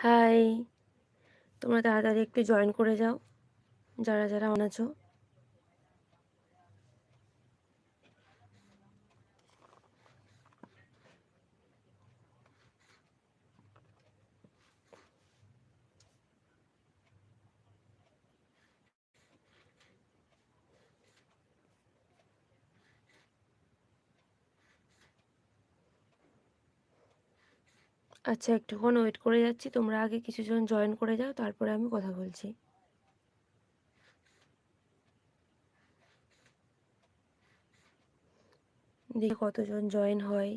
High তোমরা তাড়াতাড়ি একটু জয়েন করে যাও। যারা যারা অন আচ্ছা একটুক্ষণ ওয়েট করে যাচ্ছি। তোমরা আগে কিছুজন জয়েন করে যাও, তারপরে আমি কথা বলছি। দেখি কতজন জয়েন হয়।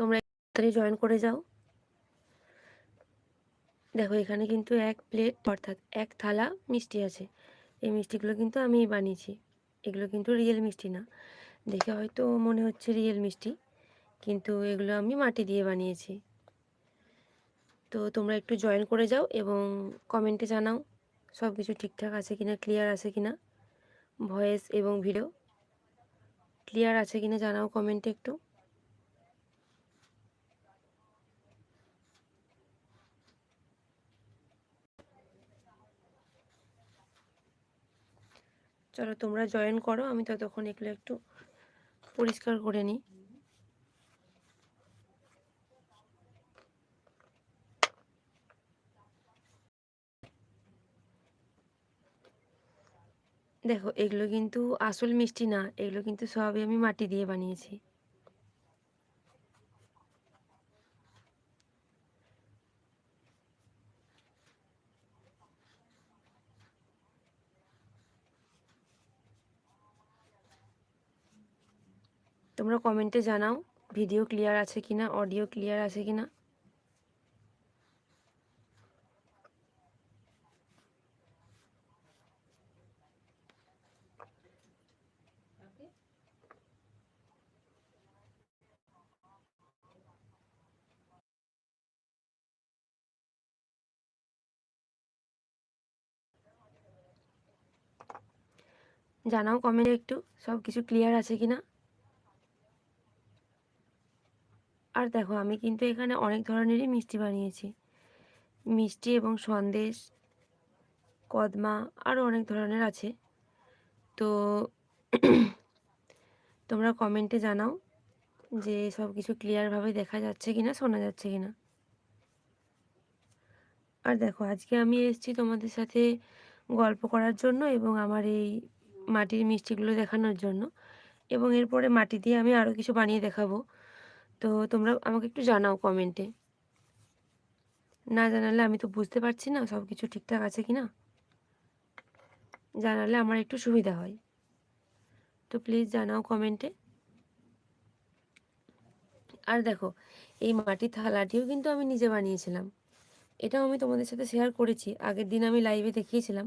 তোমরা তাড়াতাড়ি জয়েন করে যাও। দেখো, এখানে কিন্তু এক প্লেট অর্থাৎ এক থালা মিষ্টি আছে। এই মিষ্টিগুলো কিন্তু আমি বানিয়েছি। এগুলো কিন্তু রিয়েল মিষ্টি না। দেখে হয়তো মনে হচ্ছে রিয়েল মিষ্টি, কিন্তু এগুলো আমি মাটি দিয়ে বানিয়েছি। তো তোমরা একটু জয়েন করে যাও এবং কমেন্টে জানাও সব কিছু ঠিকঠাক আছে কিনা ক্লিয়ার আছে কিনা ভয়েস এবং ভিডিও ক্লিয়ার আছে কিনা জানাও কমেন্টে একটু। চলো তোমরা জয়েন করো, আমি ততক্ষণ এগুলো একটু পরিষ্কার করে নিই। দেখো, এগুলো কিন্তু আসল মিষ্টি না, এগুলো কিন্তু সবই আমি মাটি দিয়ে বানিয়েছি। তোমরা কমেন্টে জানাও ভিডিও ক্লিয়ার আছে কিনা অডিও ক্লিয়ার আছে কিনা। জানাও কমেন্টে একটু সব কিছু ক্লিয়ার আছে কি না আর দেখো, আমি কিন্তু এখানে অনেক ধরনেরই মিষ্টি বানিয়েছি। মিষ্টি এবং সন্দেশ, কদমা আরও অনেক ধরনের আছে। তো তোমরা কমেন্টে জানাও যে সব কিছু ক্লিয়ারভাবে দেখা যাচ্ছে কি না শোনা যাচ্ছে কি না আর দেখো, আজকে আমি এসেছি তোমাদের সাথে গল্প করার জন্য এবং আমার এই মাটির মিষ্টিগুলো দেখানোর জন্য। এবং এরপরে মাটি দিয়ে আমি আরও কিছু বানিয়ে দেখাবো। তো তোমরা আমাকে একটু জানাও কমেন্টে না জানালে আমি তো বুঝতে পারছি না সব কিছু ঠিকঠাক আছে কি না জানালে আমার একটু সুবিধা হয়। তো প্লিজ জানাও কমেন্টে আর দেখো, এই মাটির থালাটিও কিন্তু আমি নিজে বানিয়েছিলাম। এটাও আমি তোমাদের সাথে শেয়ার করেছি। আগের দিন আমি লাইভে দেখিয়েছিলাম।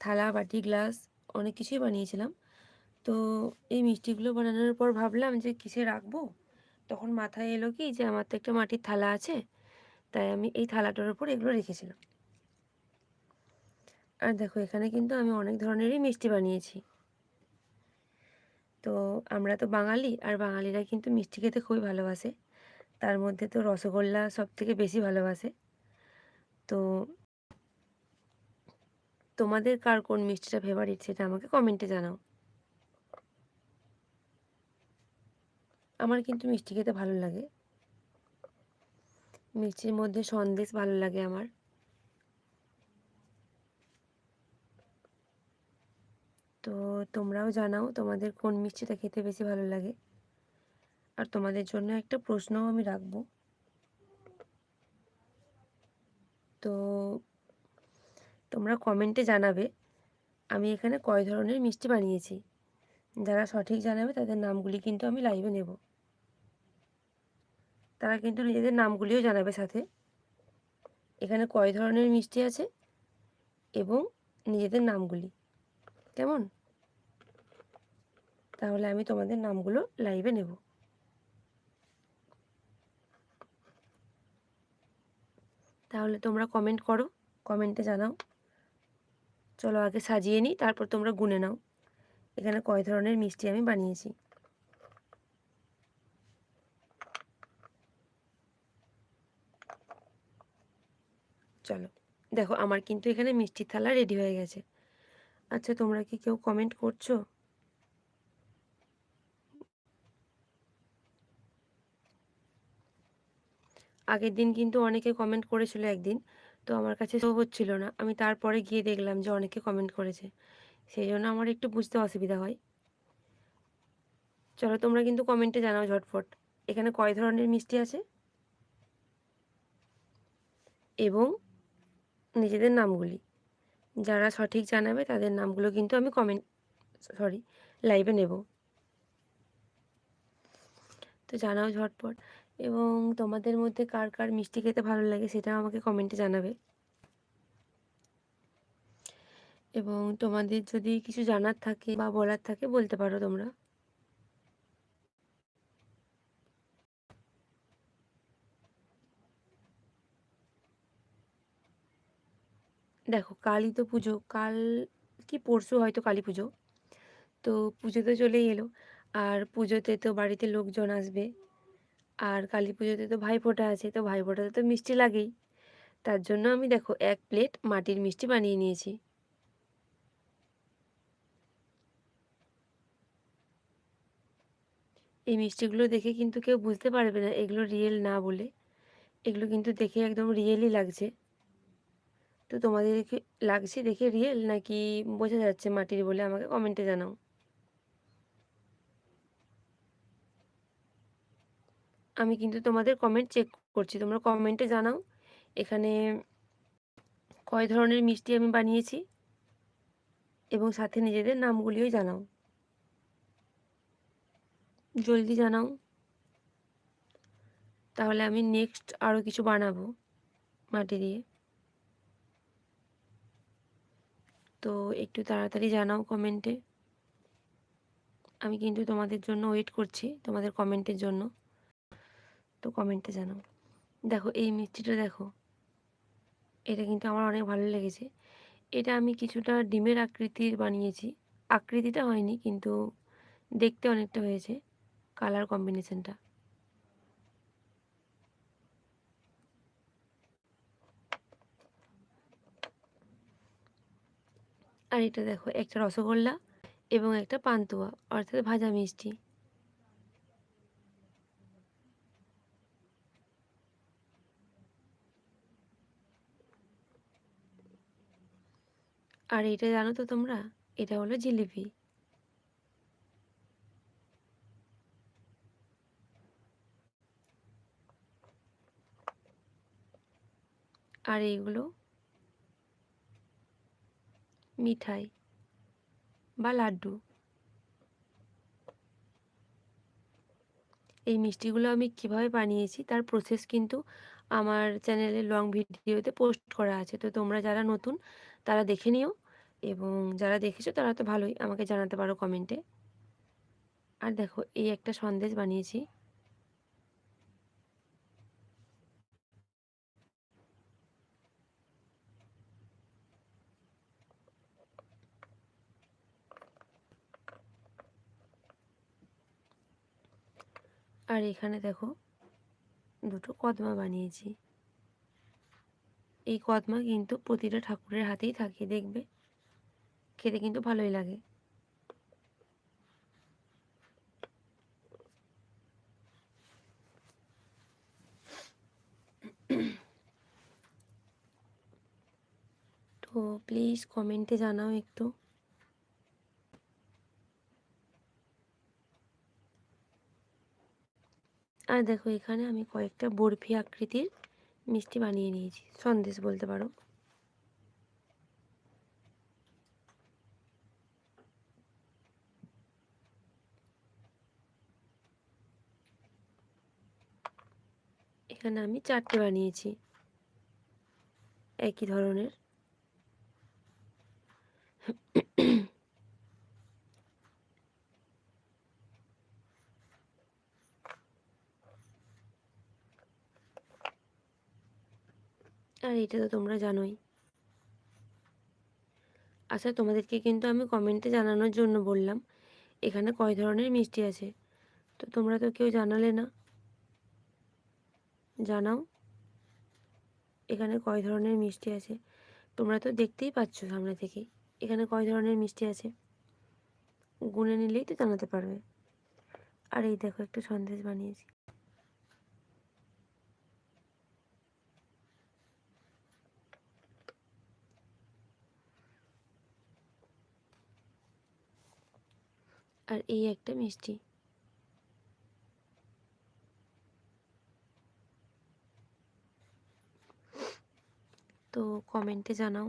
থালা, বাটি গ্লাস অনেক কিছুই বানিয়েছিলাম। তো এই মিষ্টিগুলো বানানোর পর ভাবলাম যে কিসে রাখব? তখন মাথায় এলো কি যে আমার তো একটা মাটির থালা আছে, তাই আমি এই থালাটার উপর এগুলো রেখেছিলাম। আর দেখো, এখানে কিন্তু আমি অনেক ধরনেরই মিষ্টি বানিয়েছি। তো আমরা তো বাঙালি, আর বাঙালিরা কিন্তু মিষ্টি খেতে খুবই ভালোবাসে। তার মধ্যে তো রসগোল্লা সব থেকে বেশি ভালোবাসে। তো তোমাদের কার কোন মিষ্টিটা ফেভারিট সেটা আমাকে কমেন্টে জানাও। আমার কিন্তু মিষ্টি খেতে ভালো লাগে। মিষ্টির মধ্যে সন্দেশ ভালো লাগে আমার। তো তোমরাও জানাও তোমাদের কোন মিষ্টিটা খেতে বেশি ভালো লাগে। আর তোমাদের জন্য একটা প্রশ্নও আমি রাখব। তো তোমরা কমেন্টে জানাবে আমি এখানে কয় ধরনের মিষ্টি বানিয়েছি। যারা সঠিক জানাবে তাদের নামগুলি কিন্তু আমি লাইভে নেব। তারা কিন্তু নিজেদের নামগুলিও জানাবে সাথে। এখানে কয় ধরনের মিষ্টি আছে এবং নিজেদের নামগুলি। কেমন? তাহলে আমি তোমাদের নামগুলো লাইভে নেব। তাহলে তোমরা কমেন্ট করো কমেন্টে জানাও। চলো আগে সাজিয়ে নিই, তারপর তোমরা গুনে নাও। এখানে কয় ধরনের মিষ্টি আমি বানিয়েছি। চলো। দেখো, আমার কিন্তু এখানে মিষ্টির থালা রেডি হয়ে গেছে। আচ্ছা তোমরা কি কেউ কমেন্ট করছ? আগের দিন কিন্তু অনেকে কমেন্ট করেছিল একদিন, তো আমার কাছে শো হচ্ছিল না। আমি তারপরে গিয়ে দেখলাম যে অনেকে কমেন্ট করেছে। সেই জন্য আমার একটু বুঝতে অসুবিধা হয়। চলো, তোমরা কিন্তু কমেন্টে জানাও ঝটফট এখানে কয় ধরনের মিষ্টি আছে? এবং নিজেদের নামগুলি। যারা সঠিক জানাবে তাদের নামগুলো কিন্তু আমি কমেন্ট সরি লাইভে নেব। তো জানাও ঝটপট। এবং তোমাদের মধ্যে কার কার মিষ্টি খেতে ভালো লাগে সেটা আমাকে কমেন্টে জানাবে। এবং তোমাদের যদি কিছু জানার থাকে বা বলার থাকে বলতে পারো তোমরা। দেখো কালই তো পুজো, কাল কি পরশু হয়তো কালী পুজো। তো পুজো তো চলেই এলো, আর পুজোতে তো বাড়িতে লোকজন আসবে, আর কালী পুজোতে তো ভাইফোঁটা আছে, তো ভাইফোঁটাতে তো মিষ্টি লাগেই। তার জন্য আমি দেখো এক প্লেট মাটির মিষ্টি বানিয়ে নিয়েছি। এই মিষ্টিগুলো দেখে কিন্তু কেউ বুঝতে পারবে না, এগুলো রিয়েল না বলে। এগুলো কিন্তু দেখে একদম রিয়েলই লাগছে। তো তোমাদের লাগছে দেখে রিয়েল নাকি বোঝা যাচ্ছে মাটির বলে? আমাকে কমেন্টে জানাও। আমি কিন্তু তোমাদের কমেন্ট চেক করছি। তোমরা কমেন্টে জানাও। এখানে কয় ধরনের মিষ্টি আমি বানিয়েছি এবং সাথে নিজেদের নামগুলিও জানাও। জলদি জানাও। তাহলে আমি নেক্সট আরও কিছু বানাবো মাটি দিয়ে। তো একটু তাড়াতাড়ি জানাও কমেন্টে আমি কিন্তু তোমাদের জন্য ওয়েট করছি তোমাদের কমেন্টের জন্য। তো কমেন্টে জানাও। দেখো, এই মিষ্টিটা দেখো। এটা কিন্তু আমার অনেক ভালো লেগেছে। এটা আমি কিছুটা ডিমের আকৃতির বানিয়েছি। আকৃতিটা হয়নি, কিন্তু দেখতে অনেকটা হয়েছে। কালার কম্বিনেশনটা আর এটা দেখো, একটা রসগোল্লা এবং একটা পান্তুয়া, অর্থাৎ ভাজা মিষ্টি। আর এটা জানো তো তোমরা? এটা হলো জিলিপি। আর এইগুলো মিঠাই বা লাড্ডু। এই মিষ্টিগুলো আমি কীভাবে বানিয়েছি তার প্রসেস কিন্তু আমার চ্যানেলে লং ভিডিওতে পোস্ট করা আছে। তো তোমরা যারা নতুন, তারা দেখে নিও এবং যারা দেখেছ তারা তো ভালোই আমাকে জানাতে পারো কমেন্টে আর দেখো, এই একটা সন্দেশ বানিয়েছি। আর এখানে দেখো দুটো কদমা বানিয়েছি। এই কদমা কিন্তু প্রতিটা ঠাকুরের হাতেই থাকে, দেখবে? খেতে কিন্তু ভালোই লাগে। তো প্লিজ কমেন্টে জানাও একটু। আর দেখো এখানে আমি কয়েকটা বরফি আকৃতির মিষ্টি বানিয়ে নিয়েছি। সন্দেশ বলতে পারো। এখানে আমি চারটে বানিয়েছি। একই ধরনের আর এটা তো তোমরা জানোই। আচ্ছা তোমাদেরকে কিন্তু আমি কমেন্টে জানানোর জন্য বললাম, এখানে কয় ধরনের মিষ্টি আছে? তো তোমরা তো কেউ জানালে না। জানাও, এখানে কয় ধরনের মিষ্টি আছে? তোমরা তো দেখতেই পাচ্ছ সামনে থেকে, এখানে কয় ধরনের মিষ্টি আছে? গুনে নিলেই তো জানাতে পারবে। আর এই দেখো, একটু সন্দেশ বানিয়েছি। আর এই একটা মিষ্টি। তো কমেন্টে জানাও।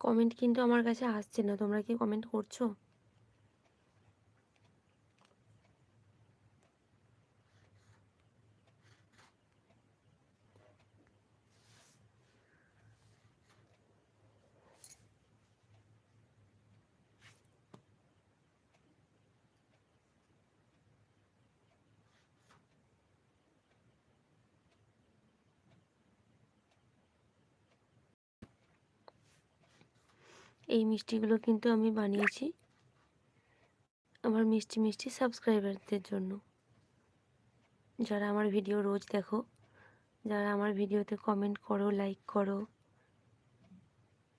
কমেন্ট কিন্তু আমার কাছে আসছে না। তোমরা কি কমেন্ট করছ? এই মিষ্টিগুলো কিন্তু আমি বানিয়েছি আমার মিষ্টি মিষ্টি সাবস্ক্রাইবারদের জন্য। যারা আমার ভিডিও রোজ দেখো, যারা আমার ভিডিওতে কমেন্ট করো লাইক করো,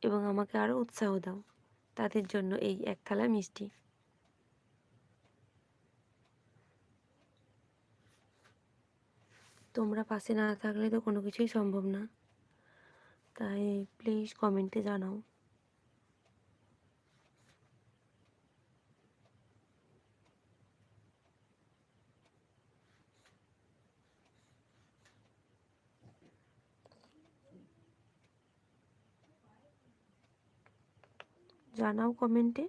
এবং আমাকে আরও উৎসাহ দাও, তাদের জন্য এই এক থালা মিষ্টি। তোমরা পাশে না থাকলে তো কোনো কিছুই সম্ভব না। তাই প্লিজ কমেন্টে জানাও। জানাও কমেন্টে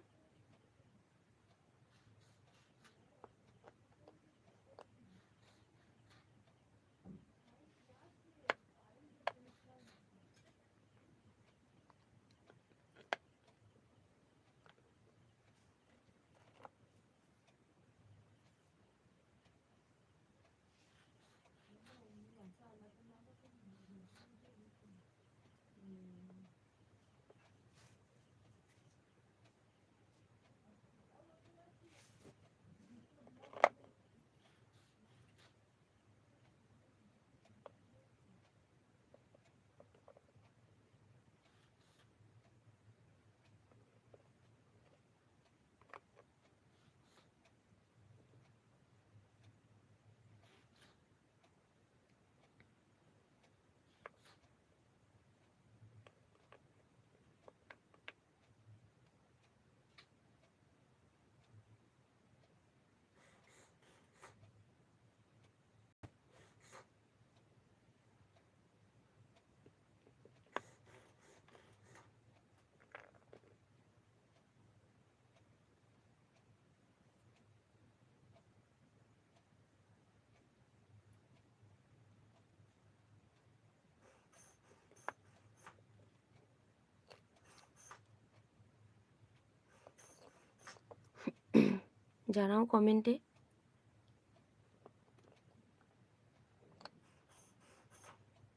জানাও কমেন্টে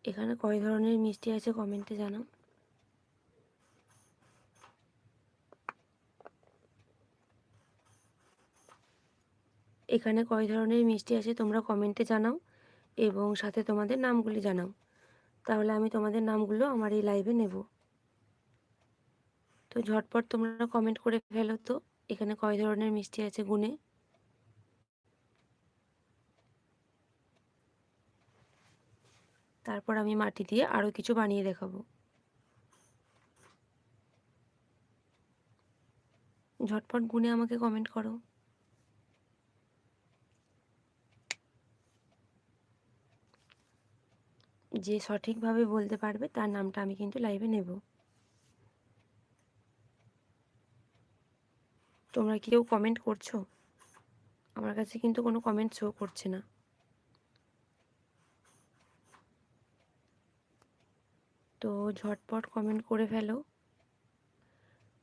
এখানে কয় ধরনের মিষ্টি আছে কমেন্টে জানাও। এখানে কয় ধরনের মিষ্টি আছে তোমরা কমেন্টে জানাও এবং সাথে তোমাদের নামগুলি জানাও। তাহলে আমি তোমাদের নামগুলো আমার এই লাইভে নেব। তো ঝটপট তোমরা কমেন্ট করে ফেলো তো। এখানে কয় ধরনের মিষ্টি আছে গুনে? তারপর আমি মাটি দিয়ে আরও কিছু বানিয়ে দেখাবো। ঝটপট গুনে আমাকে কমেন্ট করো। যে সঠিকভাবে বলতে পারবে তার নামটা আমি কিন্তু লাইভে নেব। তোমরা কেউ কমেন্ট করছ? আমার কাছে কিন্তু কোনো কমেন্ট শো করছে না। তো ঝটপট কমেন্ট করে ফেলো।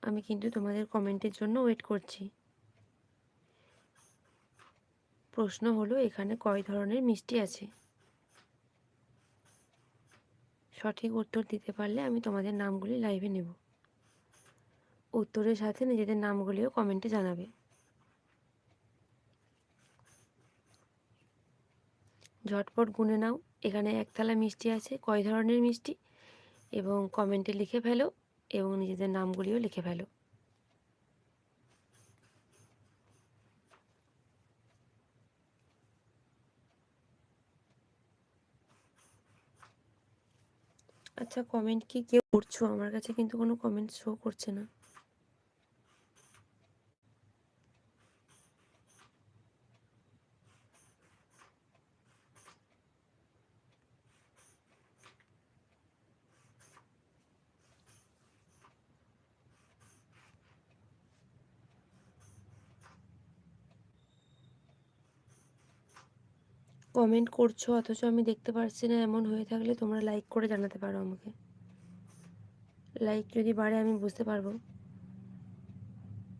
আমি কিন্তু তোমাদের কমেন্টের জন্য ওয়েট করছি। প্রশ্ন হলো, এখানে কয় ধরনের মিষ্টি আছে? সঠিক উত্তর দিতে পারলে আমি তোমাদের নামগুলি লাইভে নেব। উত্তরের সাথে নিজেদের নামগুলিও কমেন্টে জানাবে। ঝটপট গুনে নাও। এখানে একতলা মিষ্টি আছে, কয় ধরনের মিষ্টি? এবং কমেন্টে লিখে ফেলো এবং নিজেদের নামগুলিও লিখে ফেলো। আচ্ছা কমেন্ট কি? কেউ করছ? আমার কাছে কিন্তু কোনো কমেন্ট শো করছে না। কমেন্ট করছ, অথচ আমি দেখতে পারছি না, এমন হয়ে থাকলে তোমরা লাইক করে জানাতে পারো আমাকে। লাইক যদি বাড়ে, আমি বুঝতে পারব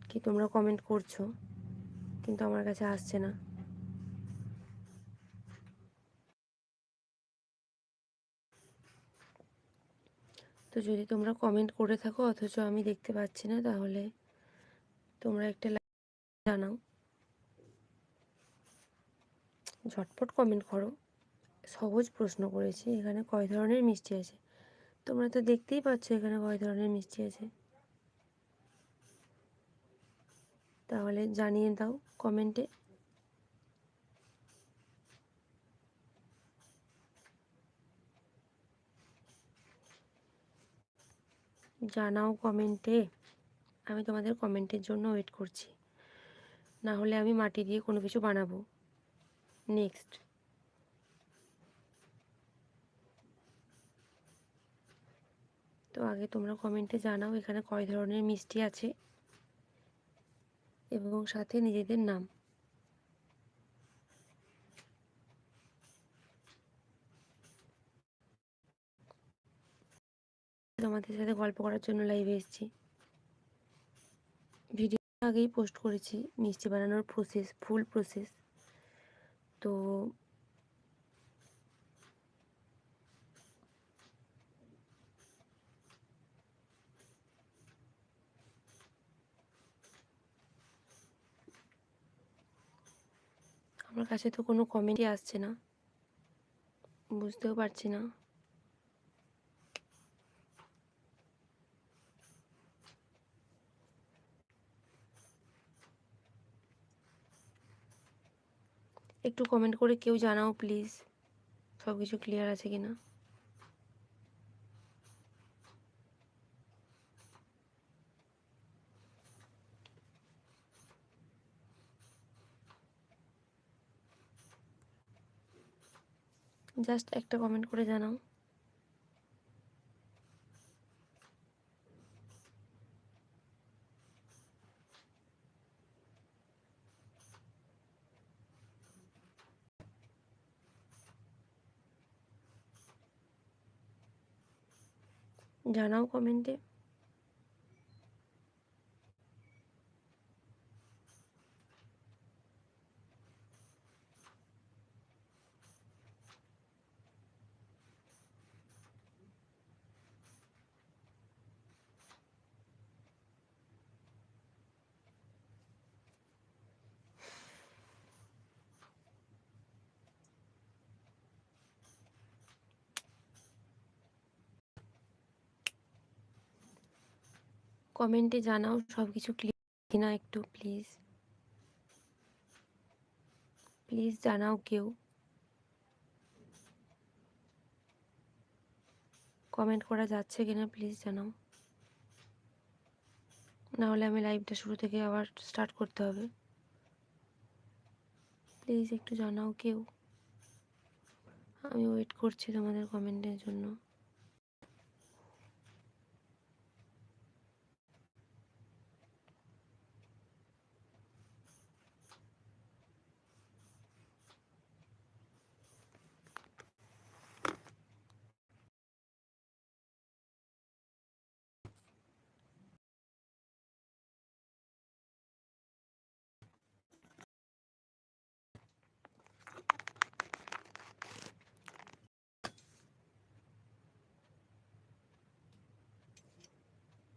কি তোমরা কমেন্ট করছ, কিন্তু আমার কাছে আসছে না। তো যদি তোমরা কমেন্ট করে থাকো, অথচ আমি দেখতে পাচ্ছি না, তাহলে তোমরা একটা জানাও। ঝটপট কমেন্ট করো। সহজ প্রশ্ন করেছি, এখানে কয় ধরনের মিষ্টি আছে? তোমরা তো দেখতেই পাচ্ছ এখানে কয় ধরনের মিষ্টি আছে। তাহলে জানিয়ে দাও কমেন্টে জানাও কমেন্টে আমি তোমাদের কমেন্টের জন্য ওয়েট করছি। না হলে আমি মাটি দিয়ে কোনো কিছু বানাবো। নেক্সট তো আগে তোমরা কমেন্টে জানাও এখানে কয় ধরনের মিষ্টি আছে এবং সাথে নিজেদের নাম। তোমাদের সাথে গল্প করার জন্য লাইভে এসেছি। ভিডিও আগেই পোস্ট করেছি, মিষ্টি বানানোর প্রসেস ফুল প্রসেস তো আমার কাছে তো কোনো কমেন্টই আসছে না। বুঝতেও পারছি না। একটু কমেন্ট করে কেউ জানাও প্লিজ সব কিছু ক্লিয়ার আছে কি না জাস্ট একটা কমেন্ট করে জানাও। জানাও কমেন্টে। কমেন্টে জানাও সব কিছু ক্লিয়ার কিনা একটু প্লিজ প্লিজ জানাও কেউ। কমেন্ট করা যাচ্ছে কিনা প্লিজ জানাও। না হলে আমি লাইভটা শুরু থেকে আবার স্টার্ট করতে হবে। প্লিজ একটু জানাও কেউ। আমি ওয়েট করছি তোমাদের কমেন্টের জন্য।